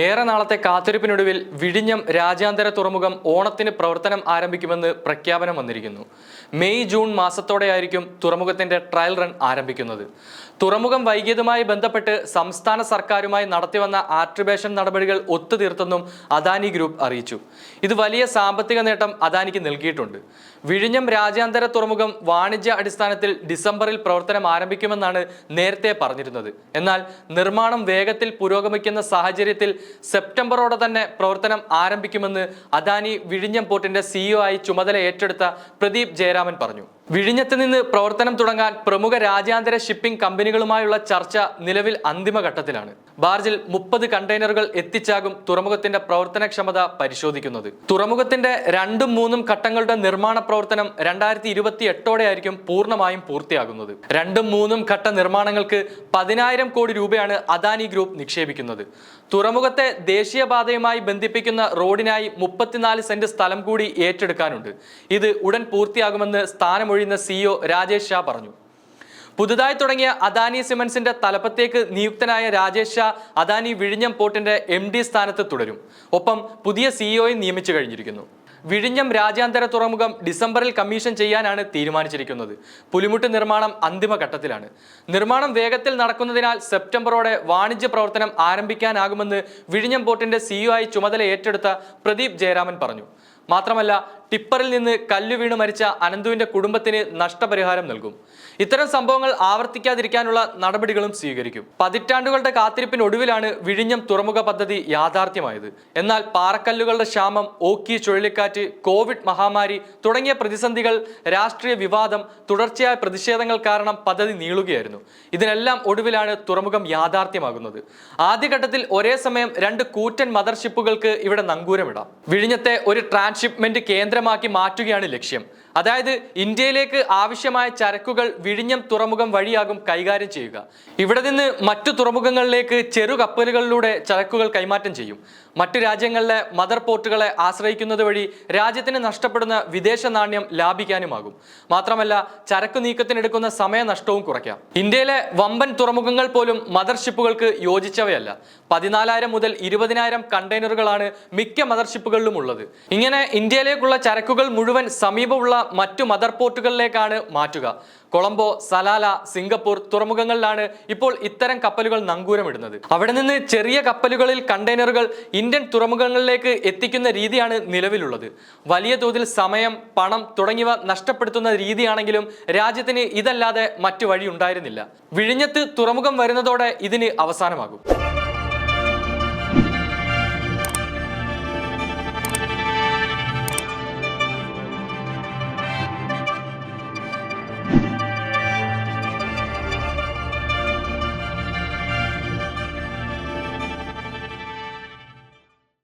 ഏറെ നാളത്തെ കാത്തിരിപ്പിനൊടുവിൽ വിഴിഞ്ഞം രാജ്യാന്തര തുറമുഖം ഓണത്തിന് പ്രവർത്തനം ആരംഭിക്കുമെന്ന് പ്രഖ്യാപനം വന്നിരിക്കുന്നു. മെയ് ജൂൺ മാസത്തോടെയായിരിക്കും തുറമുഖത്തിന്റെ ട്രയൽ റൺ ആരംഭിക്കുന്നത്. തുറമുഖം വൈകിയതുമായി ബന്ധപ്പെട്ട് സംസ്ഥാന സർക്കാരുമായി നടത്തിവന്ന ആട്രിബേഷൻ നടപടികൾ ഒത്തുതീർത്തെന്നും അദാനി ഗ്രൂപ്പ് അറിയിച്ചു. ഇത് വലിയ സാമ്പത്തിക നേട്ടം അദാനിക്ക് നൽകിയിട്ടുണ്ട്. വിഴിഞ്ഞം രാജ്യാന്തര തുറമുഖം വാണിജ്യ അടിസ്ഥാനത്തിൽ ഡിസംബറിൽ പ്രവർത്തനം ആരംഭിക്കുമെന്നാണ് നേരത്തെ പറഞ്ഞിരുന്നത്. എന്നാൽ നിർമ്മാണം വേഗത്തിൽ പുരോഗമിക്കുന്ന സാഹചര്യത്തിൽ സെപ്റ്റംബറോടെ തന്നെ പ്രവർത്തനം ആരംഭിക്കുമെന്ന് അദാനി വിഴിഞ്ഞം പോർട്ടിന്റെ സിഇഒ ആയി ചുമതല ഏറ്റെടുത്ത പ്രദീപ് ജയരാമൻ പറഞ്ഞു. വിഴിഞ്ഞത്ത് നിന്ന് പ്രവർത്തനം തുടങ്ങാൻ പ്രമുഖ രാജ്യാന്തര ഷിപ്പിംഗ് കമ്പനികളുമായുള്ള ചർച്ച നിലവിൽ അന്തിമഘട്ടത്തിലാണ്. ബാർജിൽ മുപ്പത് കണ്ടെയ്നറുകൾ എത്തിച്ചാകും തുറമുഖത്തിന്റെ പ്രവർത്തനക്ഷമത പരിശോധിക്കുന്നത്. തുറമുഖത്തിന്റെ രണ്ടും മൂന്നും ഘട്ടങ്ങളുടെ നിർമ്മാണ പ്രവർത്തനം രണ്ടായിരത്തി ഇരുപത്തി എട്ടോടെയായിരിക്കും പൂർണമായും പൂർത്തിയാകുന്നത്. രണ്ടും മൂന്നും ഘട്ട നിർമ്മാണങ്ങൾക്ക് പതിനായിരം കോടി രൂപയാണ് അദാനി ഗ്രൂപ്പ് നിക്ഷേപിക്കുന്നത്. തുറമുഖത്തെ ദേശീയപാതയുമായി ബന്ധിപ്പിക്കുന്ന റോഡിനായി മുപ്പത്തിനാല് സെന്റ് സ്ഥലം കൂടി ഏറ്റെടുക്കാനുണ്ട്. ഇത് ഉടൻ പൂർത്തിയാകുമെന്ന് സ്ഥാനമൊഴിയുന്ന സിഇഒ രാജേഷ് ഷാ പറഞ്ഞു. പുതുതായി തുടങ്ങിയ അദാനി സിമൻസിന്റെ തലപ്പത്തേക്ക് നിയുക്തനായ രാജേഷ് ഷാ അദാനി വിഴിഞ്ഞം പോർട്ടിന്റെ എം ഡി സ്ഥാനത്ത് തുടരും. ഒപ്പം പുതിയ സിഇഒയെ നിയമിച്ചു കഴിഞ്ഞിരിക്കുന്നു. വിഴിഞ്ഞം രാജ്യാന്തര തുറമുഖം ഡിസംബറിൽ കമ്മീഷൻ ചെയ്യാനാണ് തീരുമാനിച്ചിരിക്കുന്നത്. പുലിമുട്ട് നിർമ്മാണം അന്തിമഘട്ടത്തിലാണ്. നിർമ്മാണം വേഗത്തിൽ നടക്കുന്നതിനാൽ സെപ്റ്റംബറോടെ വാണിജ്യ പ്രവർത്തനം ആരംഭിക്കാനാകുമെന്ന് വിഴിഞ്ഞം പോർട്ടിന്റെ സിഇഒ ആയി ചുമതല ഏറ്റെടുത്ത പ്രദീപ് ജയരാമൻ പറഞ്ഞു. മാത്രമല്ല ടിപ്പറിൽ നിന്ന് കല്ലു വീണ് മരിച്ച അനന്തുവിന്റെ കുടുംബത്തിന് നഷ്ടപരിഹാരം നൽകും. ഇത്തരം സംഭവങ്ങൾ ആവർത്തിക്കാതിരിക്കാനുള്ള നടപടികളും സ്വീകരിക്കും. പതിറ്റാണ്ടുകളുടെ കാത്തിരിപ്പിനൊടുവിലാണ് വിഴിഞ്ഞം തുറമുഖ പദ്ധതി യാഥാർത്ഥ്യമായത്. എന്നാൽ പാറക്കല്ലുകളുടെ ക്ഷാമം ഓക്കി ചുഴലിക്കാറ്റ് കോവിഡ് മഹാമാരി തുടങ്ങിയ പ്രതിസന്ധികൾ രാഷ്ട്രീയ വിവാദം തുടർച്ചയായ പ്രതിഷേധങ്ങൾ കാരണം പദ്ധതി നീളുകയായിരുന്നു. ഇതിനെല്ലാം ഒടുവിലാണ് തുറമുഖം യാഥാർത്ഥ്യമാകുന്നത്. ആദ്യഘട്ടത്തിൽ ഒരേ സമയം രണ്ട് കൂറ്റൻ മദർഷിപ്പുകൾക്ക് ഇവിടെ നങ്കൂരമിടാം. വിഴിഞ്ഞത്തെ ഒരു ട്രാൻസ്ഷിപ്മെന്റ് കേന്ദ്രമാക്കി മാറ്റുകയാണ് ലക്ഷ്യം. അതായത് ഇന്ത്യയിലേക്ക് ആവശ്യമായ ചരക്കുകൾ വിഴിഞ്ഞം തുറമുഖം വഴിയാകും കൈകാര്യം ചെയ്യുക. ഇവിടെ നിന്ന് മറ്റു തുറമുഖങ്ങളിലേക്ക് ചെറു കപ്പലുകളിലൂടെ ചരക്കുകൾ കൈമാറ്റം ചെയ്യും. മറ്റു രാജ്യങ്ങളിലെ മദർ പോർട്ടുകളെ ആശ്രയിക്കുന്നത് വഴി രാജ്യത്തിന് നഷ്ടപ്പെടുന്ന വിദേശ നാണ്യം ലാഭിക്കാനുമാകും. മാത്രമല്ല ചരക്കു നീക്കത്തിനെടുക്കുന്ന സമയനഷ്ടവും കുറയ്ക്കാം. ഇന്ത്യയിലെ വമ്പൻ തുറമുഖങ്ങൾ പോലും മദർഷിപ്പുകൾക്ക് യോജിച്ചവയല്ല. പതിനാലായിരം മുതൽ ഇരുപതിനായിരം കണ്ടെയ്നറുകളാണ് മിക്ക മദർഷിപ്പുകളിലും ഉള്ളത് ഇങ്ങനെ ഇന്ത്യയിലേക്കുള്ള ചരക്കുകൾ മുഴുവൻ സമീപമുള്ള മറ്റു മദർ പോർട്ടുകളിലേക്കാണ് മാറ്റുക. കൊളംബോ സലാല സിംഗപ്പൂർ തുറമുഖങ്ങളിലാണ് ഇപ്പോൾ ഇത്തരം കപ്പലുകൾ നങ്കൂരമിടുന്നത്. അവിടെ നിന്ന് ചെറിയ കപ്പലുകളിൽ കണ്ടെയ്നറുകൾ ഇന്ത്യൻ തുറമുഖങ്ങളിലേക്ക് എത്തിക്കുന്ന രീതിയാണ് നിലവിലുള്ളത്. വലിയ തോതിൽ സമയം പണം തുടങ്ങിയവ നഷ്ടപ്പെടുത്തുന്ന രീതിയാണെങ്കിലും രാജ്യത്തിന് ഇതല്ലാതെ മറ്റു വഴി ഉണ്ടായിരുന്നില്ല വിഴിഞ്ഞത്ത് തുറമുഖം വരുന്നതോടെ ഇതിന് അവസാനമാകും.